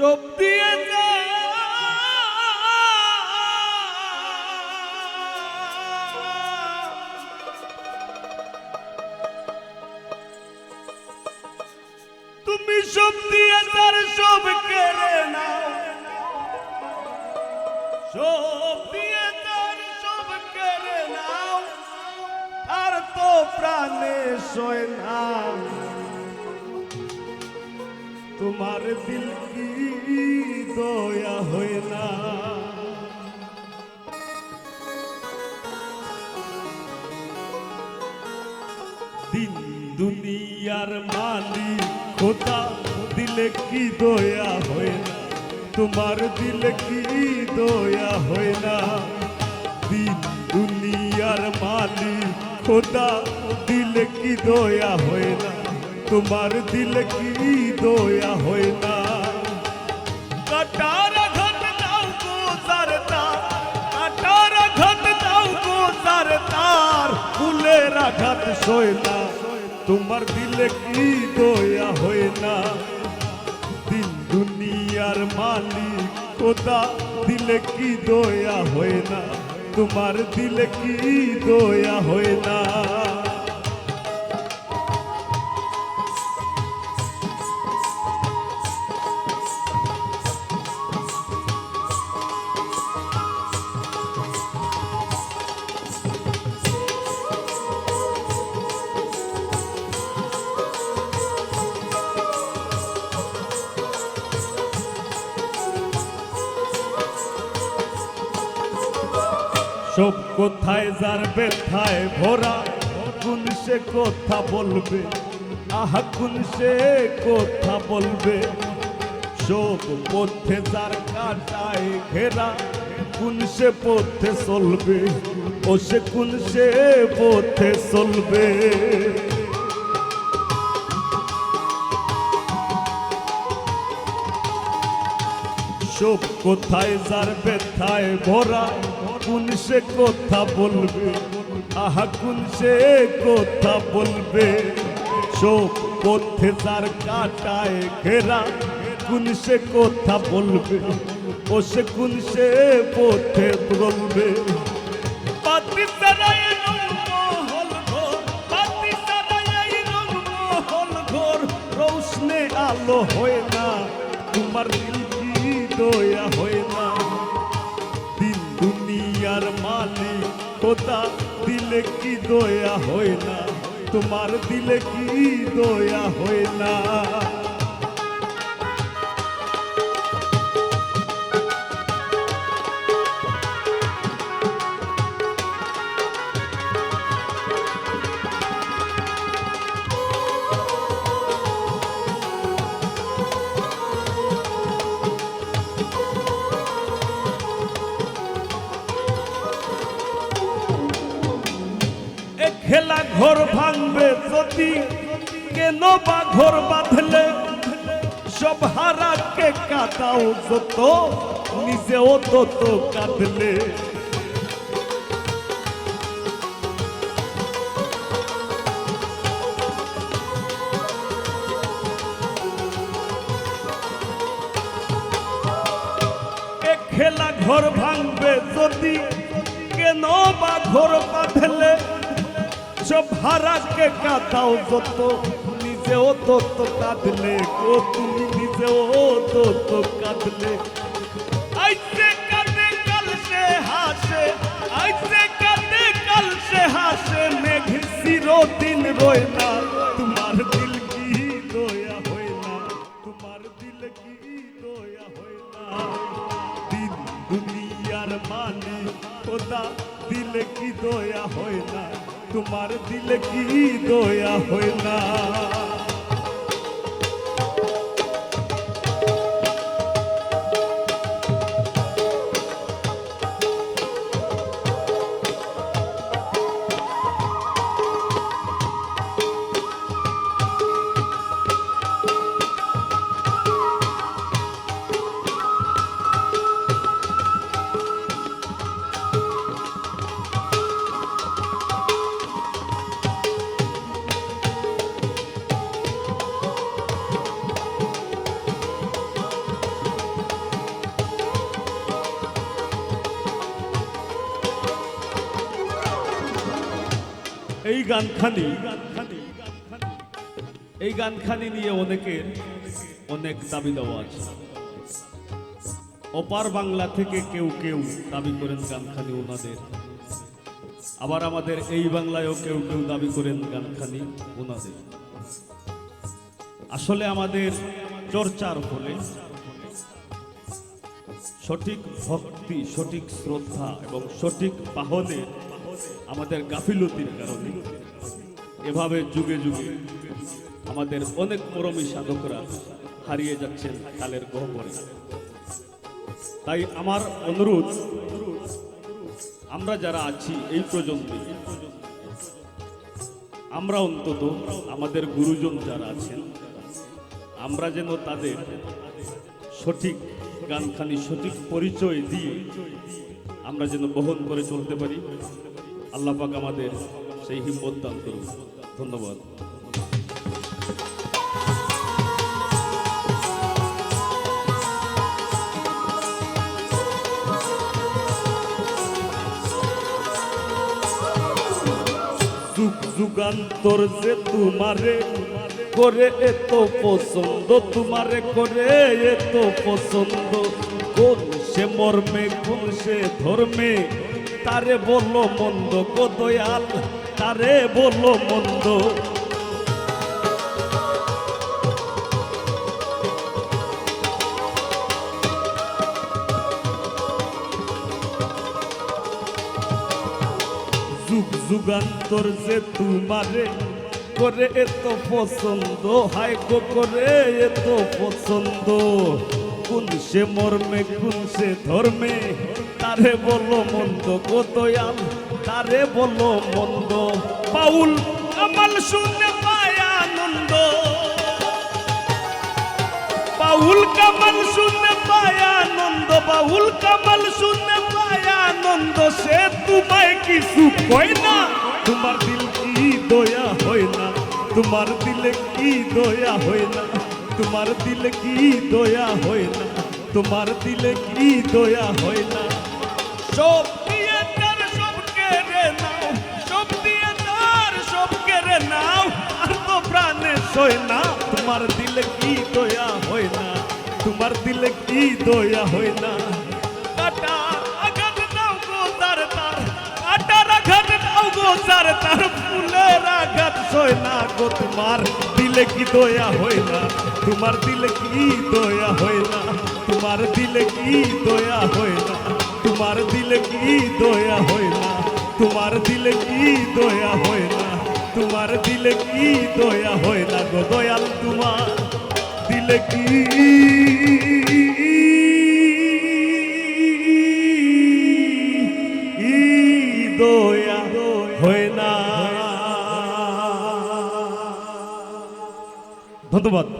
সব দিয়ে তুমি সব দিয়ে তার সব কেড়ে নাও। সব দিয়ে তার সব কেড়ে নাও। আর তো প্রাণে সয় না। তোমার দিল কি দয়া হয় না। দিন দুনিয়ার মালিক খোদা, দিলে কি দয়া হয় না। তোমার দিলে কি দয়া হয় না। দিন দুনিয়ার মালিক খোদা, দিলে কি দয়া হয় না। তোমার দিলে কি দয়া হয় না? আঘাত সয় তোমার দিলে কি দয়া হয় না? দিন দুনিয়ার মালিক খোদা দিলে কি দয়া হয় না? তোমার দিলে কি দয়া হয় না? সব কোথায় যার ব্যথায় ভরা? কোন সে কথা বলবে? আহা, কোন সে কথা বলবে? সব পথে যার কাটায় ঘেরা, কোন সে পথে চলবে? ও সে কোন সে পথে চলবে? সব কোথায়, যার ব্যথায় ভরা? কোন সে কথা বলবে? আহা, কোন সে কথা বলবে? সব পথে যার কাটায় ঘেরা, কোন সে কথা বলবে? ও সে কোন সে পথে বলবে আলো হয় না তোমার দিল দয়া হয় না। দিন দুনিয়ার মালিক কোথা? দিলে কি দয়া হয় না? তোমার দিলে কি দয়া হয় না? খেলা ঘর ভাঙবে যদি। কেন বা ঘর বাঁধলে? সব হারাকে কাটাও যত, নিজেও তত কাঁদলে। খেলা ঘর ভাঙবে যদি। কেন বা ঘর বাঁধলে সব কাঁদাও যত, নিজেও তত কাঁদলে ও তুমি নিজেও তত কাঁদলে। হাসে আইসে কাঁদে কাল সে হাসে, মেঘ চিরদিন রয় না। এই গানখানি এই গানখানি নিয়ে অনেকের অনেক দাবি দেওয়া আছে। অপার বাংলা থেকে কেউ কেউ দাবি করেন গানখানি ওনাদের। আবার আমাদের এই বাংলায়ও কেউ কেউ দাবি করেন গানখানি ওনাদের। আসলে আমাদের চর্চার ফলে সঠিক ভক্তি, সঠিক শ্রদ্ধা এবং সঠিক পাহনের আমাদের গাফিলতির কারণে। এভাবে যুগে যুগে আমাদের অনেক মরমী সাধকরা হারিয়ে যাচ্ছেন কালের গহ্বরে। তাই আমার অনুরোধ, আমরা যারা আছি এই প্রজন্মে, আমরা অন্তত আমাদের গুরুজন যারা আছেন, আমরা যেন তাদের সঠিক গানখানি, সঠিক পরিচয় দিয়ে আমরা যেন বহন করে চলতে পারি। আল্লাহ পাক আমাদের সেই হিম্মত দান করুন। ধন্যবাদ। যুগ যুগান্তর যে তোমারে করে এত পছন্দ। তোমারে করে এত পছন্দ। কোন সে মর্মে, কোন সে ধর্মে তারে বলো মন্দ গো দয়াল, তারে বলো মন্দ। যুগ যুগান্তর যে তোমারে, করে এত পছন্দ হাই করে এত পছন্দ। কোন সে মর্মে, কোন সে ধর্মে তারে বলো মন্দ গো দয়াল, তারে বলো মন্দ। পাউল কামাল শুনে পায় আনন্দ বাউল কামাল শুনে পায় আনন্দ বাউল কামাল শুনে পায় আনন্দ সে তোমায় কিছু কয় না, তোমার দিল কি দয়া হয় না, তোমার দিলে কি দয়া হয় না, তোমার দিলে কি দয়া হয় না, তোমার দিলে কি দয়া হয় না। সব দিয়ে তার নাও। সব তার সব কেড়ে নাও। আর তো প্রাণে সয় তোমার দিলে কি দয়া হয় না? তোমার দিলে কি দয়া হয় না? কাটা আঘাত তার তার গো তার তার, ফুলের আঘাত গো তোমার দিলে কি দয়া হয় না? তোমার দিলে কি দয়া হয় না? তোমার দিলে কি দয়া হয় না? তোমার দিলে কি দয়া হয় না? তোমার দিলে কি দয়া হয় না? তোমার দিলে কি দয়া হয় না গো দয়াল তোমার? দিলে কি? দয়া ধন্যবাদ।